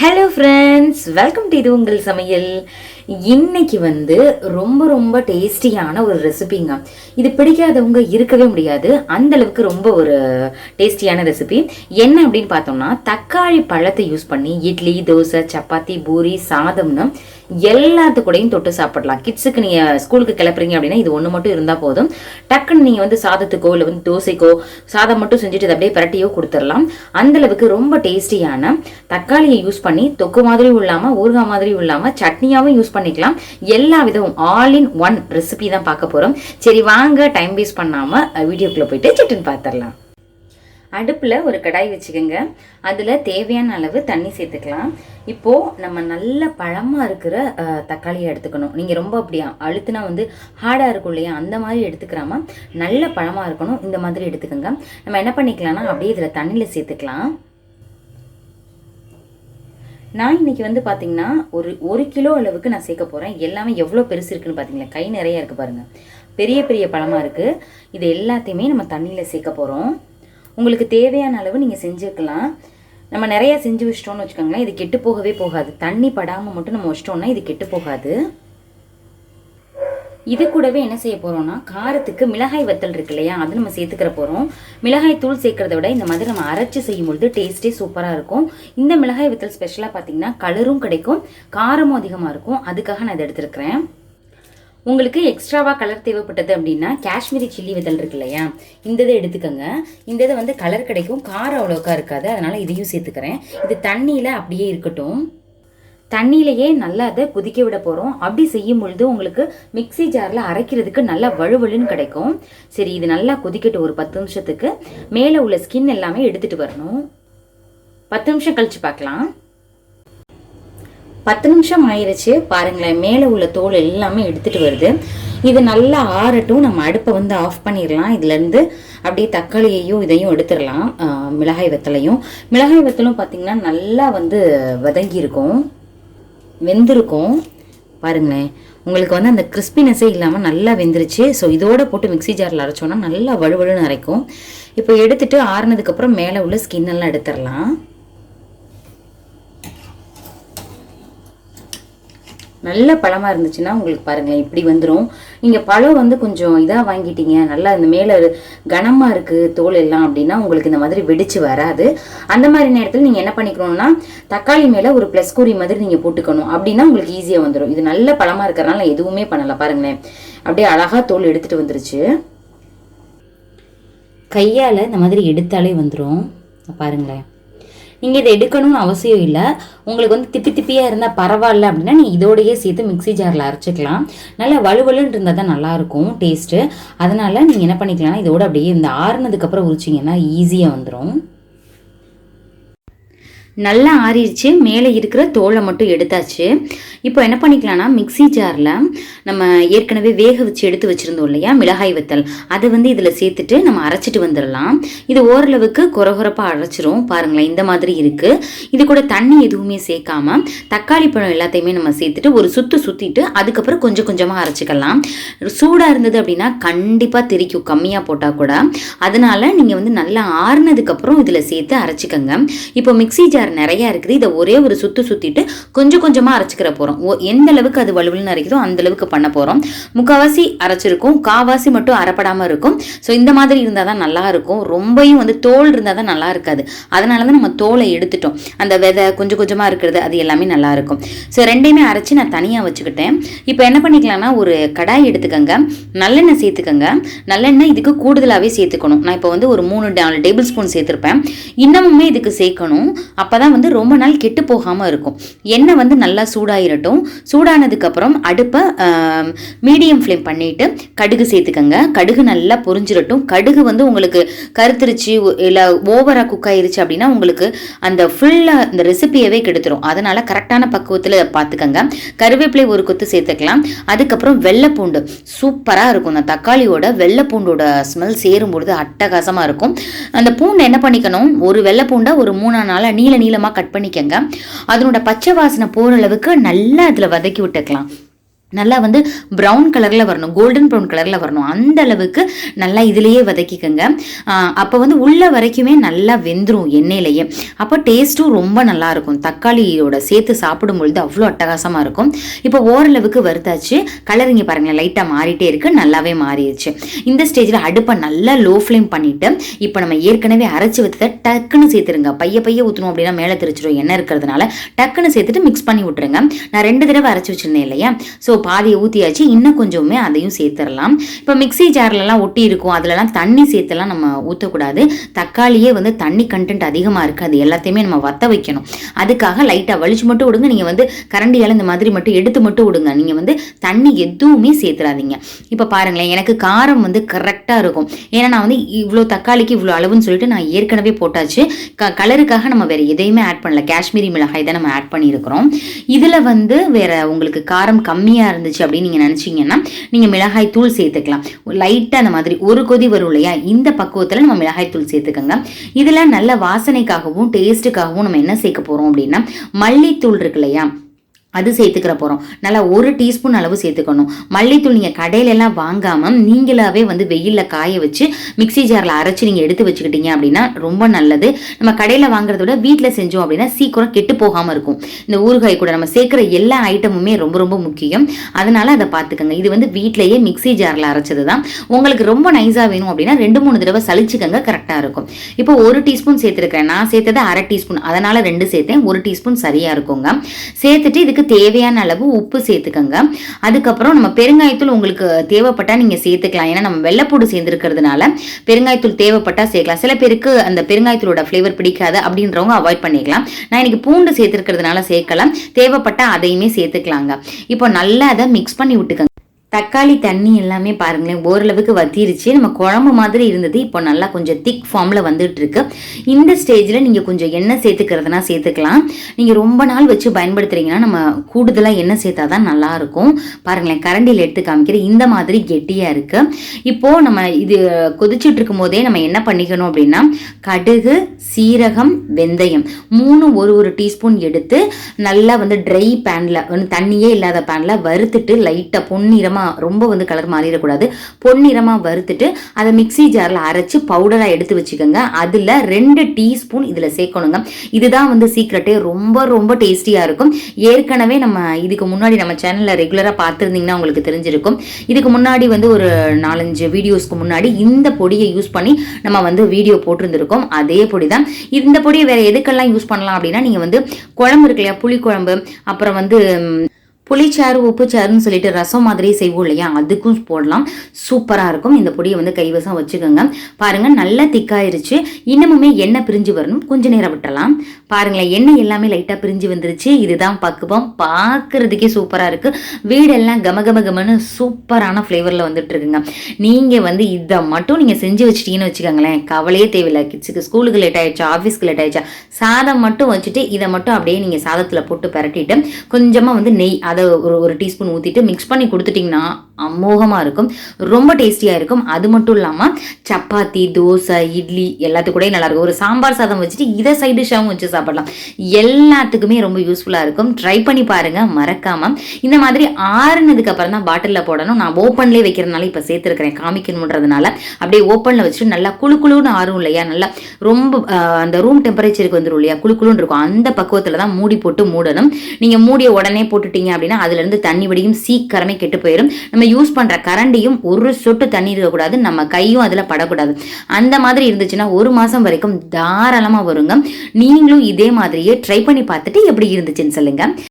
Hello friends welcome to இது உங்கள் சமையல். இன்னைக்கு வந்து ரொம்ப ரொம்ப டேஸ்டியான ஒரு ரெசிபிங்க. இது பிடிக்காதவங்க இருக்கவே முடியாது. அந்த அளவுக்கு ரொம்ப ஒரு டேஸ்டியான ரெசிபி. என்ன அப்படின்னு பார்த்தோம்னா தக்காளி பழத்தை யூஸ் பண்ணி இட்லி தோசை சப்பாத்தி பூரி சாதம்னு எல்லாத்து கூடயும் தொட்டு சாப்பிடலாம். கிட்ஸுக்கு நீங்கள் ஸ்கூலுக்கு கிளப்புறீங்க அப்படின்னா இது ஒன்று மட்டும் இருந்தால் போதும். டக்குன்னு நீங்கள் வந்து சாதத்துக்கோ இல்லை வந்து தோசைக்கோ சாதம் மட்டும் செஞ்சுட்டு இதை அப்படியே பரட்டியோ கொடுத்துடலாம். அந்த அளவுக்கு ரொம்ப டேஸ்டியான தக்காளியை யூஸ் பண்ணி தொக்கு மாதிரியும் இல்லாமல் ஊறுகாய் மாதிரியும் இல்லாமல் சட்னியாகவும் யூஸ் பண்ணிக்கலாம். எல்லா விதமும் ஆல் இன் ஒன் ரெசிபி தான் பார்க்க போகிறோம் சரி வாங்க டைம் வேஸ்ட் பண்ணாமல் வீடியோக்குள்ளே போயிட்டு சிட்டுன்னு பார்த்துடலாம் அடுப்பில் ஒரு கடாய் வச்சுக்கோங்க. அதில் தேவையான அளவு தண்ணி சேர்த்துக்கலாம். இப்போது நம்ம நல்ல பழமாக இருக்கிற தக்காளியை எடுத்துக்கணும். நீங்கள் ரொம்ப அப்படியா அழுத்துனா வந்து ஹார்டாக இருக்கும் இல்லையா அந்த மாதிரி எடுத்துக்கிறாம நல்ல பழமாக இருக்கணும். இந்த மாதிரி எடுத்துக்கோங்க. நம்ம என்ன பண்ணிக்கலாம்னா அப்படியே இதில் தண்ணியில் சேர்த்துக்கலாம். நான் இன்னைக்கு வந்து பார்த்தீங்கன்னா ஒரு ஒரு கிலோ அளவுக்கு நான் சேர்க்க போகிறேன் எல்லாமே எவ்வளோ பெருசு இருக்குன்னு பார்த்தீங்களா கை நிறைய இருக்குது பாருங்கள் பெரிய பெரிய பழமாக இருக்குது இது எல்லாத்தையுமே நம்ம தண்ணியில் சேர்க்க போகிறோம் உங்களுக்கு தேவையான அளவு நீங்கள் செஞ்சுக்கலாம். நம்ம நிறைய செஞ்சு வச்சிட்டோம்னு வச்சுக்கோங்களேன் இது கெட்டு போகவே போகாது. தண்ணி படாமல் மட்டும் நம்ம வச்சிட்டோம்னா இது கெட்டு போகாது. இது கூடவே என்ன செய்ய போகிறோம்னா காரத்துக்கு மிளகாய் வத்தல் இருக்கு இல்லையா அது நம்ம சேர்த்துக்கிற போகிறோம் மிளகாய் தூள் சேர்க்கறத விட இந்த மாதிரி நம்ம அரைச்சு செய்யும் பொழுது சூப்பராக இருக்கும். இந்த மிளகாய் வத்தல் ஸ்பெஷலாக பார்த்தீங்கன்னா கலரும் கிடைக்கும் காரமும் அதிகமாக இருக்கும். அதுக்காக நான் இதை எடுத்துருக்கிறேன். உங்களுக்கு எக்ஸ்ட்ராவாக கலர் தேவைப்பட்டது அப்படின்னா காஷ்மீரி சில்லி விதல் இருக்கு இல்லையா இந்த இதை எடுத்துக்கோங்க. இந்த இதை வந்து கலர் கிடைக்கும் காரம் அவ்வளோக்கா இருக்காது அதனால் இதையும் சேர்த்துக்கிறேன். இது தண்ணியில் அப்படியே இருக்கட்டும். தண்ணியிலேயே நல்லா அதை கொதிக்க விட போகிறோம் அப்படி செய்யும் பொழுது உங்களுக்கு மிக்ஸி ஜாரில் அரைக்கிறதுக்கு நல்லா வழுவழுன்னு கிடைக்கும். சரி இது நல்லா கொதிக்கட்டும் ஒரு பத்து நிமிஷத்துக்கு. மேலே உள்ள ஸ்கின் எல்லாமே எடுத்துட்டு வரணும். பத்து நிமிஷம் கழிச்சு பார்க்கலாம். பத்து நிமிஷம் ஆயிடுச்சு பாருங்களேன் மேலே உள்ள தோல் எல்லாமே எடுத்துகிட்டு வருது. இது நல்லா ஆறட்டும். நம்ம அடுப்பை வந்து ஆஃப் பண்ணிடலாம். இதுலேருந்து அப்படியே தக்காளியையும் இதையும் எடுத்துடலாம். மிளகாய் வத்தலையும். மிளகாய் வத்தலும் பார்த்திங்கன்னா நல்லா வந்து வதங்கி இருக்கும் வெந்திருக்கும். பாருங்களேன். உங்களுக்கு வந்து அந்த கிறிஸ்பினஸே இல்லாமல் நல்லா வெந்துருச்சு. ஸோ இதோட போட்டு மிக்ஸி ஜாரில் அரைச்சோன்னா நல்லா வழுவழுன்னு அரைக்கும். இப்போ எடுத்துட்டு ஆறுனதுக்கப்புறம் மேலே உள்ள ஸ்கின் எல்லாம் எடுத்துடலாம். நல்ல பழமாக இருந்துச்சுன்னா உங்களுக்கு பாருங்களேன் இப்படி வந்துடும் நீங்கள் பழம் வந்து கொஞ்சம் இதாக வாங்கிட்டீங்க நல்லா இந்த மேலே கனமாக இருக்குது தோல் எல்லாம் அப்படின்னா உங்களுக்கு இந்த மாதிரி வெடிச்சு வராது. அந்த மாதிரி நேரத்தில் நீங்கள் என்ன பண்ணிக்கணும்னா தக்காளி மேலே ஒரு ப்ளஸ் கூறி மாதிரி நீங்கள் போட்டுக்கணும். அப்படின்னா உங்களுக்கு ஈஸியாக வந்துடும் இது நல்ல பழமாக இருக்கிறனால எதுவுமே பண்ணலை பாருங்களேன். அப்படியே அழகாக தோல் எடுத்துகிட்டு வந்துருச்சு. கையால் இந்த மாதிரி எடுத்தாலே வந்துடும் பாருங்களேன். நீங்கள் இதை எடுக்கணும்னு அவசியம் இல்லை. உங்களுக்கு வந்து திப்பி திப்பியாக இருந்தால் பரவாயில்ல அப்படின்னா நீங்கள் இதோடையே சேர்த்து மிக்ஸி ஜாரில் அரைச்சிக்கலாம். நல்லா வலுவலுன்னு இருந்தால் தான் நல்லாயிருக்கும் டேஸ்ட்டு அதனால் நீங்கள் என்ன பண்ணிக்கலாம்னா இதோட அப்படியே இந்த ஆறுனதுக்கப்புறம் உரிச்சிங்கன்னா ஈஸியாக வந்துடும் நல்லா ஆறிடுச்சு. மேலே இருக்கிற தோலை மட்டும் எடுத்தாச்சு. இப்போ என்ன பண்ணிக்கலாம்னா மிக்ஸி ஜாரில் நம்ம ஏற்கனவே வேக வச்சு எடுத்து வச்சுருந்தோம் இல்லையா மிளகாய் வத்தல். அதை வந்து இதில் சேர்த்துட்டு நம்ம அரைச்சிட்டு வந்துடலாம். இது ஓரளவுக்கு குறகுறப்பாக அரைச்சிரும். பாருங்களேன் இந்த மாதிரி இருக்குது இது கூட தண்ணி எதுவுமே சேர்க்காம தக்காளி பழம் எல்லாத்தையுமே நம்ம சேர்த்துட்டு ஒரு சுற்று சுற்றிட்டு அதுக்கப்புறம் கொஞ்சம் கொஞ்சமாக அரைச்சிக்கலாம். சூடாக இருந்தது அப்படின்னா கண்டிப்பாக தெரிக்கும். கம்மியாக போட்டால் கூட. அதனால் நீங்கள் வந்து நல்லா ஆறுனதுக்கப்புறம் இதில் சேர்த்து அரைச்சிக்கோங்க. இப்போ மிக்ஸி ஜார் நிறையா இருக்குது. இதை ஒரே ஒரு சுற்று சுற்றிட்டு கொஞ்சம் கொஞ்சமாக அரைச்சிக்கிற போகிறோம் எந்த அளவுக்கு அது வலுவலுன்னு அரைக்குதோ அந்த அளவுக்கு பண்ண போகிறோம் முக்கால்வாசி அரைச்சிருக்கும். காவாசி மட்டும் அரைப்படாமல் இருக்கும். ஸோ இந்த மாதிரி இருந்தால் தான் நல்லா இருக்கும். ரொம்பையும் வந்து தோல் இருந்தால் தான் நல்லா இருக்காது. அதனால தான் நம்ம தோலை எடுத்துட்டோம். அந்த விதை கொஞ்சம் கொஞ்சமாக இருக்கிறது அது எல்லாமே நல்லா இருக்கும். ஸோ ரெண்டையுமே அரைச்சி நான் தனியாக வச்சுக்கிட்டேன். இப்போ என்ன பண்ணிக்கலாம்னா ஒரு கடாய் எடுத்துக்கோங்க. நல்லெண்ணெய் சேர்த்துக்கோங்க. நல்லெண்ணெய் இதுக்கு கூடுதலாகவே சேர்த்துக்கணும். நான் இப்போ வந்து ஒரு மூணு நாலு டேபிள் ஸ்பூன் சேர்த்துருப்பேன். இன்னமுமே இதுக்கு சேர்க்கணும். அப்போ தான் வந்து ரொம்ப நாள் கெட்டு போகாமல் இருக்கும். எண்ணெய் வந்து நல்லா சூடாயிரட்டும். சூடானதுக்கப்புறம் அடுப்பை மீடியம் ஃப்ளேம் பண்ணிவிட்டு கடுகு சேர்த்துக்கோங்க. கடுகு நல்லா பொரிஞ்சிடட்டும் கடுகு வந்து உங்களுக்கு கருத்துருச்சு இல்லை ஓவராக குக் ஆயிருச்சு அப்படின்னா உங்களுக்கு அந்த ஃபுல்லாக இந்த ரெசிபியவே கெடுத்துரும். அதனால் கரெக்டான பக்குவத்தில் பார்த்துக்கோங்க கருவேப்பிலை ஒரு கொத்து சேர்த்துக்கலாம். அதுக்கப்புறம் வெள்ளைப்பூண்டு. சூப்பராக இருக்கும். அந்த தக்காளியோட வெள்ளைப்பூண்டோட ஸ்மெல் சேரும்பொழுது அட்டகாசமாக இருக்கும். அந்த பூண்டை என்ன பண்ணிக்கணும்? ஒரு வெள்ளைப்பூண்டை ஒரு மூணா நாளாக நீள நீளமாக கட் பண்ணிக்கங்க. அதனோட பச்சை வாசனை போகிற அளவுக்கு நல்லா அதில் வதக்கி விட்டுக்கலாம். நல்லா வந்து ப்ரௌன் கலரில் வரணும் கோல்டன் ப்ரௌன் கலரில் வரணும். அந்த அளவுக்கு நல்லா இதுலேயே வதக்கிக்கோங்க. அப்போ வந்து உள்ள வரைக்குமே நல்லா வெந்துடும் எண்ணெயிலேயே. அப்போ டேஸ்ட்டும் ரொம்ப நல்லா இருக்கும் தக்காளியோட சேர்த்து சாப்பிடும் பொழுது அவ்வளோ அட்டகாசமாக இருக்கும். இப்போ ஓரளவுக்கு வறுத்தாச்சு. கலர் இங்கே பாருங்களேன் லைட்டாக மாறிட்டே இருக்குது நல்லாவே மாறிடுச்சு இந்த ஸ்டேஜில் அடுப்பை நல்லா லோ ஃப்ளேம் பண்ணிவிட்டு இப்போ நம்ம ஏற்கனவே அரைச்சி வச்சதை டக்குன்னு சேர்த்துருங்க. பைய பைய ஊற்றணும் அப்படின்னா மேலே தெரிச்சிடும் எண்ணெய் இருக்கிறதுனால. டக்குன்னு சேர்த்துட்டு மிக்ஸ் பண்ணி விட்டுருங்க. நான் ரெண்டு தடவை அரைச்சி வச்சிருந்தேன் இல்லையா? ஸோ பாதியை ஊற்றியாச்சு இன்னும் கொஞ்சமே அதையும் சேர்த்துடலாம் இப்போ மிக்சி ஜார்லலாம் ஒட்டி இருக்கும் அதிலலாம் தண்ணி சேர்த்துலாம் நம்ம ஊற்றக்கூடாது தக்காளியே வந்து தண்ணி கண்டென்ட் அதிகமாக இருக்குது அது எல்லாத்தையுமே நம்ம வத்த வைக்கணும். அதுக்காக லைட்டாக வலிச்சு மட்டும் விடுங்க. நீங்கள் வந்து கரண்டியால் இந்த மாதிரி மட்டும் எடுத்து மட்டும் விடுங்க. நீங்கள் வந்து தண்ணி எதுவுமே சேர்த்துடாதீங்க இப்போ பாருங்களேன். எனக்கு காரம் வந்து கரெக்டாக இருக்கும். ஏன்னா நான் வந்து இவ்வளோ தக்காளிக்கு இவ்வளோ அளவுன்னு சொல்லிட்டு நான் ஏற்கனவே போட்டாச்சு. க கலருக்காக நம்ம வேறு எதையுமே ஆட் பண்ணல. காஷ்மீரி மிளகாய் தான் நம்ம ஆட் பண்ணியிருக்கிறோம். இதில் வந்து வேறு உங்களுக்கு காரம் கம்மியாக இருந்துச்சு அப்படின்னு நீங்கள் நினச்சிங்கன்னா நீங்கள் மிளகாய் தூள் சேர்த்துக்கலாம். லைட்டாக அந்த மாதிரி ஒரு கொதி வரும் இல்லையா? இந்த பக்குவத்தில் நம்ம மிளகாய் தூள் சேர்த்துக்கோங்க. இதில் நல்ல வாசனைக்காகவும் டேஸ்ட்டுக்காகவும் நம்ம என்ன சேர்க்க போகிறோம் அப்படின்னா மல்லித்தூள் இருக்கு இல்லையா? அது சேர்த்துக்கிற போகிறோம் நல்லா ஒரு டீஸ்பூன் அளவு சேர்த்துக்கணும். மல்லித்தூள் நீங்கள் கடையிலெல்லாம் வாங்காமல் நீங்களாகவே வந்து வெயிலில் காய வச்சு மிக்சி ஜாரில் அரைச்சி நீங்கள் எடுத்து வச்சுக்கிட்டீங்க அப்படின்னா ரொம்ப நல்லது. நம்ம கடையில் வாங்குறத விட வீட்டில் செஞ்சோம் அப்படின்னா சீக்கிரம் கெட்டு போகாமல் இருக்கும். இந்த ஊறுகாய் கூட நம்ம சேர்க்குற எல்லா ஐட்டமுமே ரொம்ப ரொம்ப முக்கியம். அதனால் அதை பார்த்துக்கோங்க. இது வந்து வீட்டிலையே மிக்சி ஜாரில் அரைச்சது தான். உங்களுக்கு ரொம்ப நைஸாக வேணும் அப்படின்னா ரெண்டு மூணு தடவை சளிச்சுக்கங்க கரெக்டாக இருக்கும். இப்போ ஒரு டீஸ்பூன் சேர்த்துருக்கேன் நான் சேர்த்தது அரை டீஸ்பூன். அதனால் ரெண்டு சேர்த்தேன். ஒரு டீஸ்பூன் சரியாக இருக்குங்க. சேர்த்துட்டு இதுக்கு தேவையான அளவு உப்பு சேர்த்துக்கோங்க. அதுக்கப்புறம் நம்ம பெருங்காயத்தூள் உங்களுக்கு தேவைப்பட்டால் நீங்கள் சேர்த்துக்கலாம். ஏன்னா நம்ம வெள்ளைப்பூடு சேர்ந்துருக்கிறதுனால பெருங்காயத்தூள் தேவைப்பட்டால் சேர்க்கலாம். சில பேருக்கு அந்த பெருங்காயத்தூளோட ஃப்ளேவர் பிடிக்காது அப்படின்றவங்க அவாய்ட் பண்ணிக்கலாம். நான் இன்னைக்கு பூண்டு சேர்த்துருக்கிறதுனால சேர்க்கலாம் தேவைப்பட்டால் அதையுமே சேர்த்துக்கலாங்க. இப்போ நல்லா அதை மிக்ஸ் பண்ணி விட்டுக்கோங்க. தக்காளி தண்ணி எல்லாமே பாருங்களேன் ஓரளவுக்கு வத்திருச்சு. நம்ம குழம்பு மாதிரி இருந்தது இப்போ நல்லா கொஞ்சம் திக் ஃபார்மில் வந்துட்டு இருக்கு இந்த ஸ்டேஜில் நீங்கள் கொஞ்சம் எண்ணெய் சேர்த்துக்கிறதுனா சேர்த்துக்கலாம். நீங்கள் ரொம்ப நாள் வச்சு பயன்படுத்துறீங்கன்னா நம்ம கூடுதலாக எண்ணெய் சேர்த்தா தான் நல்லாயிருக்கும். பாருங்களேன் கரண்டியில் எடுத்து காமிக்கிற இந்த மாதிரி கெட்டியாக இருக்குது இப்போது நம்ம இது கொதிச்சுட்டு இருக்கும் போதே நம்ம என்ன பண்ணிக்கணும் அப்படின்னா கடுகு சீரகம் வெந்தயம் மூணு ஒரு ஒரு டீஸ்பூன் எடுத்து நல்லா வந்து ட்ரை பேனில் வந்து தண்ணியே இல்லாத பேனில் வறுத்துட்டு லைட்டாக பொன்னிறமாக நிறமாக ரொம்ப வந்து கலர் மாறிடக்கூடாது பொன்னிறமாக வறுத்துட்டு அதை மிக்சி ஜாரில் அரைச்சி பவுடராக எடுத்து வச்சுக்கோங்க. அதில் ரெண்டு டீஸ்பூன் இதில் சேர்க்கணுங்க. இதுதான் வந்து சீக்ரெட்டே ரொம்ப ரொம்ப டேஸ்டியாக இருக்கும். ஏற்கனவே நம்ம இதுக்கு முன்னாடி நம்ம சேனலில் ரெகுலராக பார்த்துருந்தீங்கன்னா உங்களுக்கு தெரிஞ்சிருக்கும். இதுக்கு முன்னாடி வந்து ஒரு நாலஞ்சு வீடியோஸ்க்கு முன்னாடி இந்த பொடியை யூஸ் பண்ணி நம்ம வந்து வீடியோ போட்டிருந்திருக்கோம். அதே பொடி தான் இந்த பொடியை வேறு எதுக்கெல்லாம் யூஸ் பண்ணலாம் அப்படின்னா நீங்கள் வந்து குழம்பு இருக்கு இல்லையா புளிக்குழம்பு அப்புறம் வந்து புளிச்சாறு உப்புச்சாறுன்னு சொல்லிட்டு ரசம் மாதிரி செய்வோம் இல்லையா? அதுக்கும் போடலாம். சூப்பராக இருக்கும். இந்த பொடியை வந்து கைவசம் வச்சுக்கோங்க. பாருங்கள் நல்லா திக்காயிருச்சு. இன்னமுமே எண்ணெய் பிரிஞ்சு வரணும். கொஞ்ச நேரம் விட்டலாம் பாருங்களேன் எண்ணெய் எல்லாமே லைட்டாக பிரிஞ்சு வந்துருச்சு. இதுதான் பக்குவம். பார்க்குறதுக்கே சூப்பராக இருக்குது வீடெல்லாம் கம கம கமன்னு சூப்பரான ஃப்ளேவரில் வந்துட்டு இருக்குங்க நீங்கள் வந்து இதை மட்டும் நீங்கள் செஞ்சு வச்சிட்டீங்கன்னு வச்சுக்கோங்களேன். கவலையே தேவையில்லை. கிட்ஸுக்கு ஸ்கூலுக்கு லேட் ஆயிடுச்சா? ஆஃபீஸ்க்கு லேட் ஆயிடுச்சா? சாதம் மட்டும் வச்சுட்டு இதை மட்டும் அப்படியே நீங்கள் சாதத்தில் போட்டு பரட்டிட்டு கொஞ்சமாக வந்து நெய் அதை ஒரு ஒரு டீஸ்பூன் ஊற்றிட்டு மிக்ஸ் பண்ணி கொடுத்துட்டிங்கன்னா அமோகமாக இருக்கும். ரொம்ப டேஸ்டியாக இருக்கும். அது மட்டும் இல்லாமல் சப்பாத்தி தோசை இட்லி எல்லாத்துக்கும் கூட நல்லாயிருக்கும் ஒரு சாம்பார் சாதம் வச்சுட்டு இதை சைடு டிஷ்ஷாகவும் வச்சு சாப்பிடலாம். எல்லாத்துக்குமே ரொம்ப யூஸ்ஃபுல்லாக இருக்கும். ட்ரை பண்ணி பாருங்கள் மறக்காமல் இந்த மாதிரி ஆறுனதுக்கு அப்புறம் தான் பாட்டிலில் போடணும். நான் ஓப்பன்லேயே வைக்கிறதுனால இப்போ சேர்த்துருக்கிறேன். காமிக்கணுன்றதுனால அப்படியே ஓப்பனில் வச்சுட்டு நல்லா குழு குழுன்னு ஆறும் இல்லையா? நல்லா ரொம்ப அந்த ரூம் டெம்பரேச்சருக்கு வந்துடும் இல்லையா? குழு குழுன்னு இருக்கும். அந்த பக்குவத்தில் தான் மூடி போட்டு மூடணும். நீங்கள் மூடிய உடனே போட்டுட்டீங்க அப்படின்னு அப்படின்னா அதுலேருந்து தண்ணி வடியும் சீக்கிரமே கெட்டு போயிடும் நம்ம யூஸ் பண்ணுற கரண்டியும் ஒரு சொட்டு தண்ணி இருக்கக்கூடாது நம்ம கையும் அதில் படக்கூடாது. அந்த மாதிரி இருந்துச்சுன்னா ஒரு மாதம் வரைக்கும் தாராளமாக வருங்க. நீங்களும் இதே மாதிரியே ட்ரை பண்ணி பார்த்துட்டு எப்படி இருந்துச்சுன்னு சொல்லுங்கள்